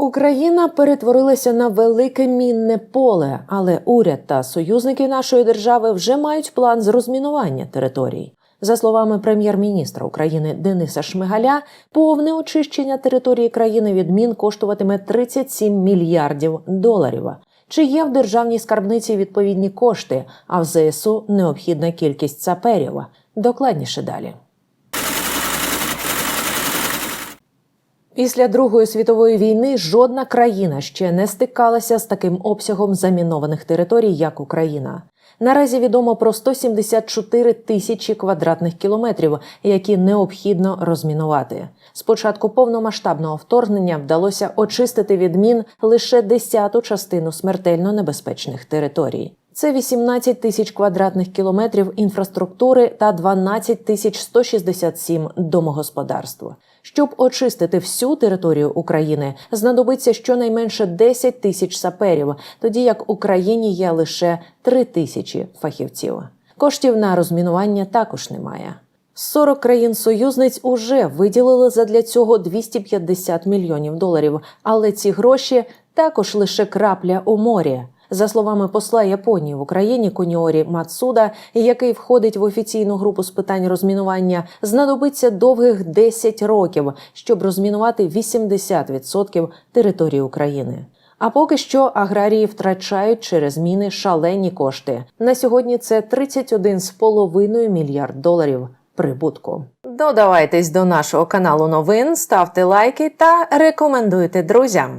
Україна перетворилася на велике мінне поле, але уряд та союзники нашої держави вже мають план з розмінування територій. За словами прем'єр-міністра України Дениса Шмигаля, повне очищення території країни від мін коштуватиме 37 мільярдів доларів. Чи є в державній скарбниці відповідні кошти, а в ЗСУ необхідна кількість саперів? Докладніше далі. Після Другої світової війни жодна країна ще не стикалася з таким обсягом замінованих територій, як Україна. Наразі відомо про 174 тисячі квадратних кілометрів, які необхідно розмінувати. З початку повномасштабного вторгнення вдалося очистити від мін лише десяту частину смертельно небезпечних територій. Це 18 тисяч квадратних кілометрів інфраструктури та 12 тисяч 167 домогосподарств. Щоб очистити всю територію України, знадобиться щонайменше 10 тисяч саперів, тоді як Україні є лише 3 тисячі фахівців. Коштів на розмінування також немає. 40 країн-союзниць уже виділили задля цього 250 мільйонів доларів, але ці гроші також лише крапля у морі. За словами посла Японії в Україні Куніорі Мацуда, який входить в офіційну групу з питань розмінування, знадобиться довгих 10 років, щоб розмінувати 80% території України. А поки що аграрії втрачають через міни шалені кошти. На сьогодні це 31,5 мільярд доларів прибутку. Додавайтесь до нашого каналу новин, ставте лайки та рекомендуйте друзям.